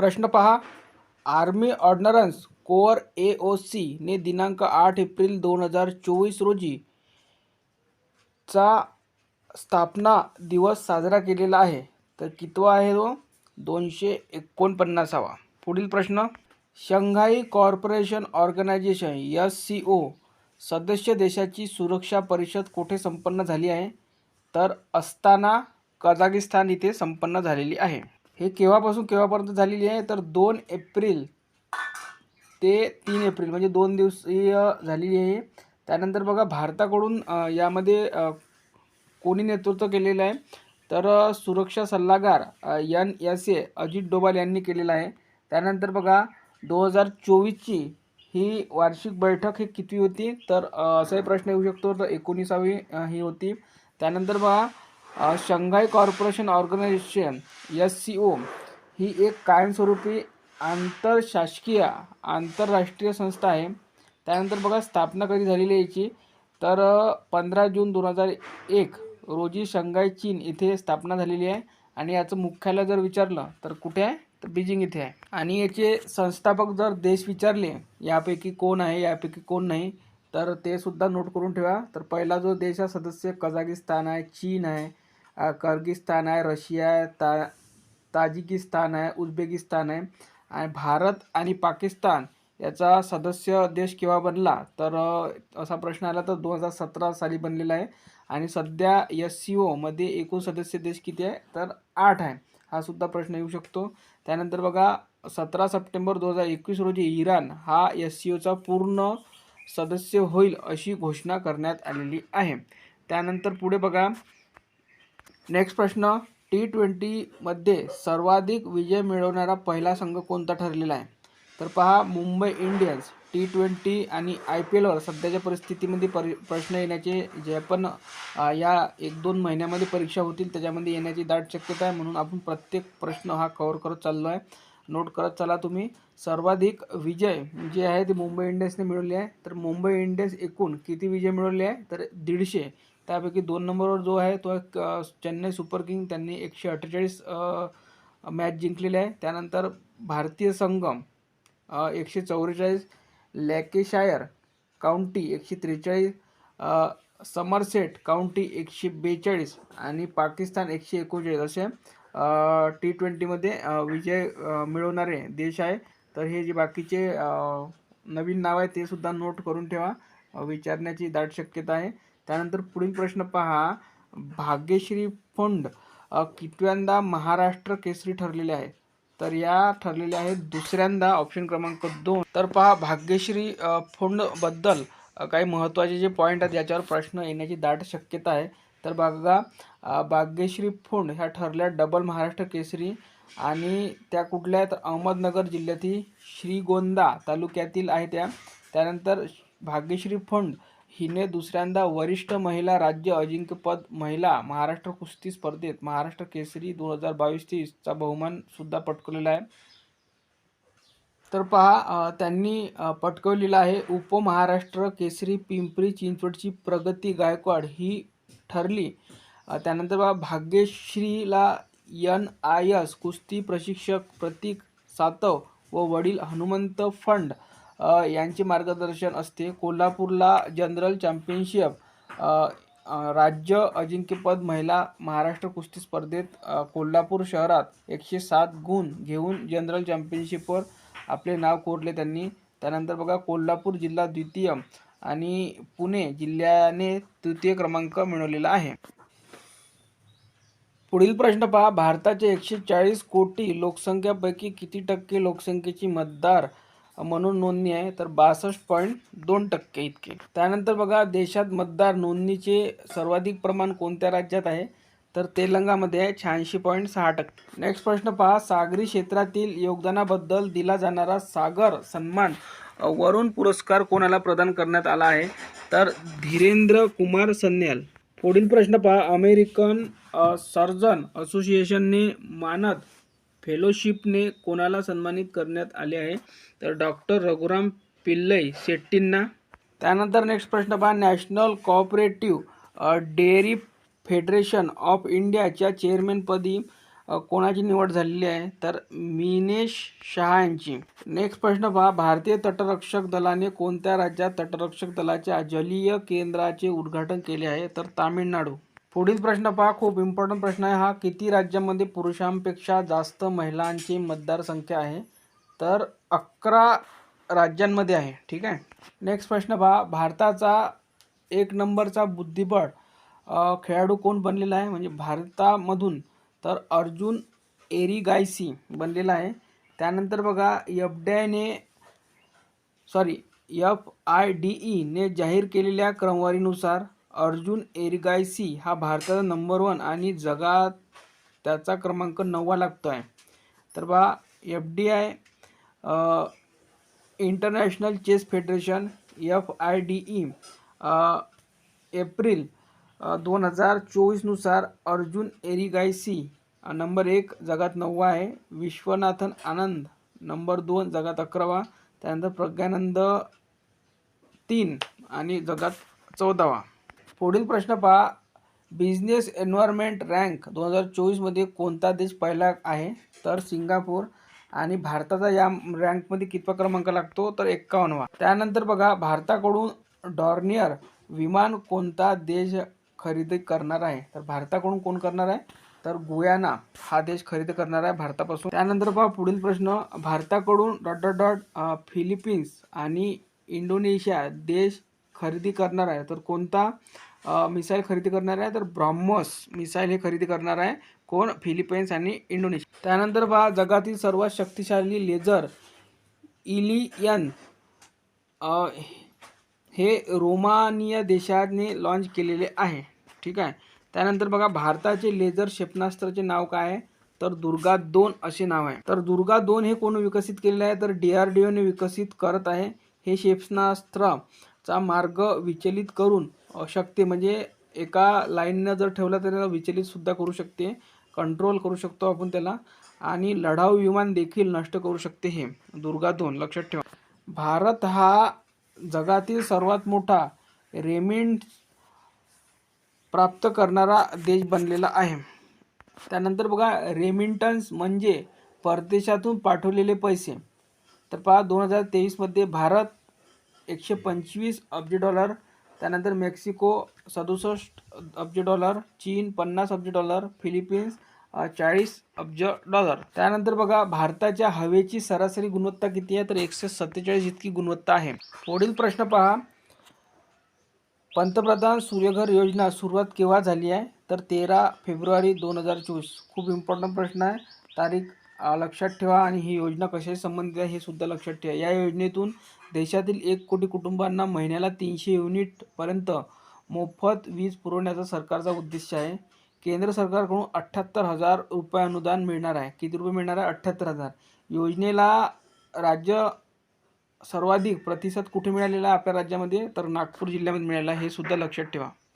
प्रश्न पहा. Army ordnance corps A O C ने दिनांक आठ एप्रिल दोन हजार चोवीस रोजी चा स्थापना दिवस साजरा केलेला आहे. तर कितवा आहे तो? दोनशे एकोणपन्नासावा. पुढील प्रश्न. Shanghai corporation organisation S C O सदस्य देशाची सुरक्षा परिषद कुठे संपन्न झाली आहे? तर अस्ताना कझाकिस्तान इथे संपन्न झालेली आहे. हे केव्हापासून केव्हापर्यंत झालेली आहे? तर दोन एप्रिल ते तीन एप्रिल म्हणजे दोन दिवसीय झालेली आहे. त्यानंतर बघा भारताकडून यामध्ये कोणी नेतृत्व केलेलं आहे? तर सुरक्षा सल्लागार N S A Ajit Doval यांनी केलेलं आहे. त्यानंतर बघा दोन हजार चोवीसची ही वार्षिक बैठक ही किती होती? तर असाही प्रश्न येऊ शकतो. तर एकोणीसावी ही होती. त्यानंतर बघा Shanghai corporation organisation S C O ही एक कायमस्वरूपी आंतरशासकीय आंतरराष्ट्रीय संस्था आहे. त्यानंतर बघा स्थापना कधी झालेली आहे याची? तर पंधरा जून दोन हजार एक रोजी शंघाई चीन इथे स्थापना झालेली आहे. आणि याचं मुख्यालय जर विचारलं तर कुठे आहे? तर बीजिंग इथे आहे. आणि याचे संस्थापक जर देश विचारले यापैकी कोण आहे यापैकी कोण नाही तर ते सुद्धा नोट करून ठेवा. तर पहिला जो देश आहे सदस्य कझाकिस्तान आहे चीन आहे. कर्गिस्तान आहे रशिया आहे ता ताजिकिस्तान आहे उझबेकिस्तान आहे आणि भारत आणि पाकिस्तान याचा सदस्य देश केव्हा बनला? तर असा प्रश्न आला तर दोन हजार सतरा साली बनलेला आहे आणि सध्या एस सी ओमध्ये एकूण सदस्य देश किती आहे? तर आठ आहे. हा सुद्धा प्रश्न येऊ शकतो. त्यानंतर बघा सतरा सप्टेंबर दोन हजार एकवीस रोजी इराण हा एस सी ओचा पूर्ण सदस्य होईल अशी घोषणा करण्यात आलेली आहे. त्यानंतर पुढे बघा नेक्स्ट प्रश्न टी ट्वेंटीमध्ये सर्वाधिक विजय मिळवणारा पहिला संघ कोणता ठरलेला आहे? तर पहा मुंबई इंडियन्स टी ट्वेंटी आणि आय पी एलवर सध्याच्या परिस्थितीमध्ये परि प्रश्न येण्याचे जे पण या एक दोन महिन्यामध्ये परीक्षा होतील त्याच्यामध्ये येण्याची दाट शक्यता आहे म्हणून आपण प्रत्येक प्रश्न हा कव्हर करत चाललो आहे. नोट करत चला तुम्ही. सर्वाधिक विजय जे आहे ते मुंबई इंडियन्सने मिळवले आहे. तर मुंबई इंडियन्स एकूण किती विजय मिळवले आहे? तर दीडशे. त्यापैकी दोन नंबरवर जो आहे तो एक चेन्नई सुपर किंग. त्यांनी एकशे अठ्ठेचाळीस मॅच जिंकलेली आहे. त्यानंतर भारतीय संगम एकशे चौवेचाळीस लॅकेशायर काउंटी एकशे त्रेचाळीस समरसेट काउंटी एकशे बेचाळीस आणि पाकिस्तान एकशे एकोणचाळीस असे टी ट्वेंटीमध्ये विजय मिळवणारे देश आहे. तर हे जे बाकीचे नवीन नाव आहे ते सुद्धा नोट करून ठेवा. विचारण्याची दाट शक्यता आहे. त्यानंतर पुढील प्रश्न पहा. भाग्यश्री फंड कितव्यांदा महाराष्ट्र केसरी ठरलेले आहे तर या ठरलेल्या आहेत दुसऱ्यांदा ऑप्शन क्रमांक दोन. तर पहा भाग्यश्री फंडबद्दल काही महत्त्वाचे जे पॉईंट आहेत याच्यावर प्रश्न येण्याची दाट शक्यता आहे. तर बघा भाग्यश्री फंड ह्या ठरल्या डबल महाराष्ट्र केसरी आणि त्या कुठल्या तर अहमदनगर जिल्ह्यातील श्रीगोंदा तालुक्यातील आहे त्या त्यानंतर भाग्यश्री फंड हिने दुसऱ्यांदा वरिष्ठ महिला राज्य अजिंक्यपद महिला महाराष्ट्र कुस्ती स्पर्धेत महाराष्ट्र केसरी दोन हजार बावीस तेवीसचा बहुमान सुद्धा पटकवलेला आहे. तर पहा त्यांनी पटकवलेला आहे उपमहाराष्ट्र केसरी पिंपरी चिंचवडची प्रगती गायकवाड ही ठरली. त्यानंतर बघा भाग्यश्रीला एन आय एस कुस्ती प्रशिक्षक प्रतीक सातव व वडील हनुमंत फंड यांचे मार्गदर्शन असते. कोल्हापूरला जनरल चॅम्पियनशिप राज्य अजिंक्यपद महिला महाराष्ट्र कुस्ती स्पर्धेत कोल्हापूर शहरात एकशे सात गुण घेऊन जनरल चॅम्पियनशिपवर आपले नाव कोरले त्यांनी. त्यानंतर बघा कोल्हापूर जिल्हा द्वितीय आणि पुणे जिल्ह्याने तृतीय क्रमांक मिळवलेला आहे. पुढील प्रश्न पहा. भारताच्या एकशे चाळीस कोटी लोकसंख्यापैकी किती टक्के लोकसंख्येची मतदार म्हणून नोंदणी आहे तर बासष्ट पॉईंट दोन टक्के इतके. त्यानंतर बघा देशात मतदार नोंदणीचे सर्वाधिक प्रमाण कोणत्या राज्यात आहे? तर तेलंगामध्ये आहे शहाऐंशी पॉईंट सहा टक्के. नेक्स्ट प्रश्न पहा सागरी क्षेत्रातील योगदानाबद्दल दिला जाणारा सागर सन्मान वरुण पुरस्कार कोणाला प्रदान करण्यात आला आहे? तर धीरेंद्र कुमार सन्याल. पुढील प्रश्न पहा अमेरिकन सर्जन असोसिएशनने मानद फेलोशिपने कोणाला सन्मानित करण्यात आले आहे? तर डॉक्टर रघुराम पिल्लई शेट्टींना. त्यानंतर नेक्स्ट प्रश्न पहा. National cooperative dairy federation of इंडियाच्या चेअरमॅनपदी कोणाची निवड झालेली आहे? तर मिनेश शहा यांची. नेक्स्ट प्रश्न पहा. भारतीय तटरक्षक दलाने कोणत्या राज्यात तटरक्षक दलाच्या जलीय केंद्राचे उद्घाटन केले आहे? तर तामिळनाडू. पुढील प्रश्न पहा. खूप इम्पॉर्टंट प्रश्न आहे हा. किती राज्यांमध्ये पुरुषांपेक्षा जास्त महिलांची मतदारसंख्या आहे? तर अकरा राज्यांमध्ये आहे. ठीक आहे? नेक्स्ट प्रश्न पहा. भारताचा एक नंबरचा बुद्धिबळ खेळाडू कोण बनलेला आहे? म्हणजे भारतामधून तर अर्जुन एरिगायसी बनलेला आहे. त्यानंतर बघा एफ डी आयने सॉरी एफ आय डी ईने जाहीर केलेल्या क्रमवारीनुसार अर्जुन एरिगायसी हा भारताचा नंबर वन आणि जगात त्याचा क्रमांक नववा लागतो आहे तर बा F D I international chess federation F I D E April दोन हजार चोवीसनुसार अर्जुन एरिगायसी नंबर एक जगात नववा आहे. विश्वनाथन आनंद नंबर दोन जगात अकरावा. त्यानंतर प्रज्ञानंद तीन आणि जगात चौदावा. पुढील प्रश्न पहा. बिझनेस एन्व्हायरमेंट रँक दोन हजार चोवीसमध्ये कोणता देश पहिला आहे? तर सिंगापूर. आणि भारताचा या रँकमध्ये कितवा क्रमांक लागतो? तर एक्कावन्नवा. त्यानंतर बघा भारताकडून डॉर्नियर विमान कोणता देश खरेदी करणार आहे? तर भारताकडून कोण करणार आहे? तर गुयाना हा देश खरेदी करणार आहे भारतापासून. त्यानंतर पहा पुढील प्रश्न. भारताकडून डॉट डॉट डॉट फिलिपिन्स आणि इंडोनेशिया देश खरेदी करणार आहे. तर कोणता? मिसाईल खरेदी करणार आहे तर ब्रह्मोस मिसाईल हे खरेदी करणार आहे कोण? फिलिपाईन्स आणि इंडोनेशिया. त्यानंतर पहा जगातील सर्वात शक्तिशाली लेझर इलियन हे रोमानिया देशाने लॉन्च केलेले आहे. ठीक आहे? त्यानंतर बघा भारताचे लेझर क्षेपणास्त्राचे नाव काय आहे? तर दुर्गा दोन असे नाव आहे. तर दुर्गा दोन हे कोण विकसित केलेलं आहे? तर डी आर डी ओने विकसित करत आहे. हे क्षेपणास्त्राचा मार्ग विचलित करून शकते म्हणजे एका लाईननं जर ठेवलं तर त्याला विचलितसुद्धा करू शकते कंट्रोल करू शकतो आपण त्याला आणि लढाऊ विमान देखील नष्ट करू शकते हे. दुर्गा दोन लक्षात ठेवा. भारत हा जगातील सर्वात मोठा रेमिंट प्राप्त करणारा देश बनलेला आहे. त्यानंतर बघा रेमिंटन्स म्हणजे परदेशातून पाठवलेले पैसे. तर पहा दोन हजार तेवीसमध्ये भारत एकशे पंचवीस अब्ज डॉलर त्यानंतर मेक्सिको सदुसष्ट अब्ज डॉलर चीन पन्नास अब्ज डॉलर फिलिपिन्स चाळीस अब्ज डॉलर. त्यानंतर बघा भारताच्या हवेची सरासरी गुणवत्ता किती आहे? तर एकशे सत्तेचाळीस इतकी गुणवत्ता आहे. पुढील प्रश्न पहा. पंतप्रधान सूर्यघर योजना सुरुवात केव्हा झाली आहे? तर तेरा फेब्रुवारी दोन हजार चोवीस. खूप इम्पॉर्टंट प्रश्न आहे. तारीख लक्षात ठेवा आणि ही योजना कशाशी संबंधित आहे हे सुद्धा लक्षात ठेवा. या योजनेतून देशातील एक कोटी कुटुंबांना महिन्याला तीनशे युनिटपर्यंत मोफत वीज पुरवण्याचा सरकारचा उद्देश आहे. केंद्र सरकारकडून अठ्ठ्याहत्तर हजार रुपये अनुदान मिळणार आहे. किती रुपये मिळणार आहे? अठ्ठ्याहत्तर हजार. योजनेला राज्य सर्वाधिक प्रतिसाद कुठे मिळालेला आहे? आपल्या राज्यामध्ये तर नागपूर जिल्ह्यामध्ये मिळाला हे सुद्धा लक्षात ठेवा.